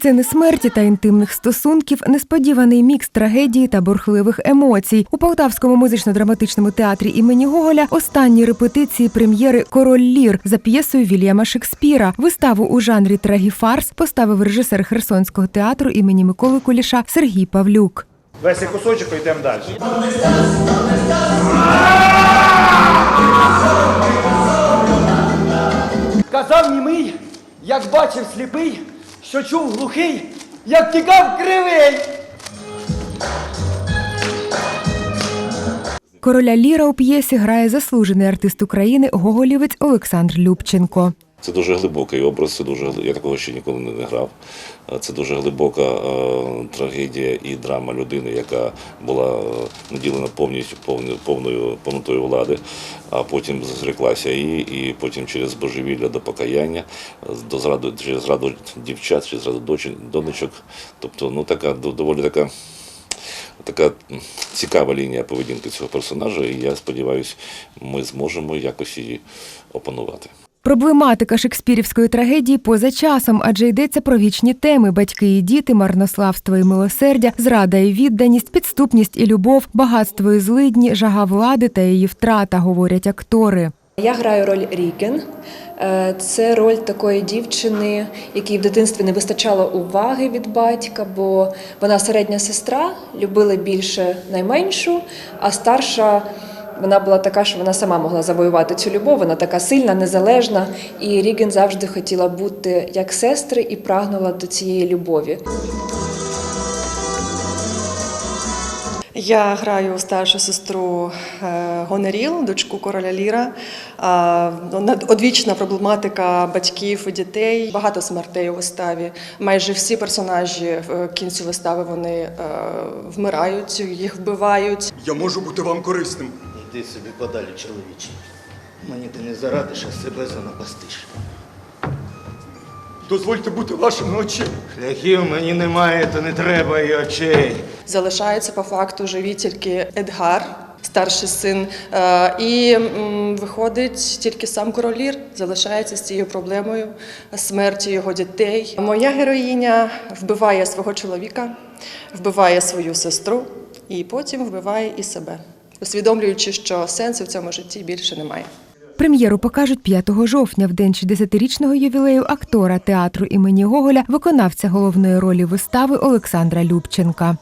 Сцени смерті та інтимних стосунків, несподіваний мікс трагедії та бурхливих емоцій. У Полтавському музично-драматичному театрі імені Гоголя останні репетиції прем'єри Король Лір за п'єсою Вільяма Шекспіра. Виставу у жанрі трагіфарс поставив режисер Херсонського театру імені Миколи Куліша Сергій Павлюк. Весь цей кусочок і йдемо далі. Казав німий, як бачив сліпий, що чув глухий, як тікав кривий. Короля Ліра у п'єсі грає заслужений артист України Гоголівець Олександр Любченко. Це дуже глибокий образ, це дуже я такого ще ніколи не грав. Е, Це дуже глибока е, трагедія і драма людини, яка була е, наділена повністю повною повною повнотою влади, а потім зреклася її, і потім через божевілля до покаяння, е, до зраду через зраду дівчат, через зраду донечок. Тобто, ну така доволі така. Така цікава лінія поведінки цього персонажа, і я сподіваюся, ми зможемо якось її опанувати. Проблематика шекспірівської трагедії поза часом, адже йдеться про вічні теми: батьки і діти, марнославство і милосердя, зрада і відданість, підступність і любов, багатство і злидні, жага влади та її втрата, говорять актори. Я граю роль Рікен. Е, Це роль такої дівчини, якій в дитинстві не вистачало уваги від батька, бо вона середня сестра, любила більше найменшу, а старша. Вона була така, що вона сама могла завоювати цю любов. Вона така сильна, незалежна. І Ріген завжди хотіла бути як сестри і прагнула до цієї любові. Я граю старшу сестру е, Гонеріл, дочку короля Ліра. А, Одвічна проблематика батьків і дітей. Багато смертей у виставі. Майже всі персонажі в кінці вистави вони е, вмирають, їх вбивають. Я можу бути вам корисним. Іди собі подалі, чоловіче. Мені ти не зарадиш, а себе занапастиш. Дозвольте бути вашими очима. Шляхів мені немає, то не треба і очей. Залишається по факту живі тільки Едгар, старший син. Е, І виходить тільки сам король Лір залишається з цією проблемою смерті його дітей. Моя героїня вбиває свого чоловіка, вбиває свою сестру і потім вбиває і себе, усвідомлюючи, що сенсу в цьому житті більше немає. Прем'єру покажуть 5 жовтня, в день 60-річного ювілею актора театру імені Гоголя, виконавця головної ролі вистави Олександра Любченка.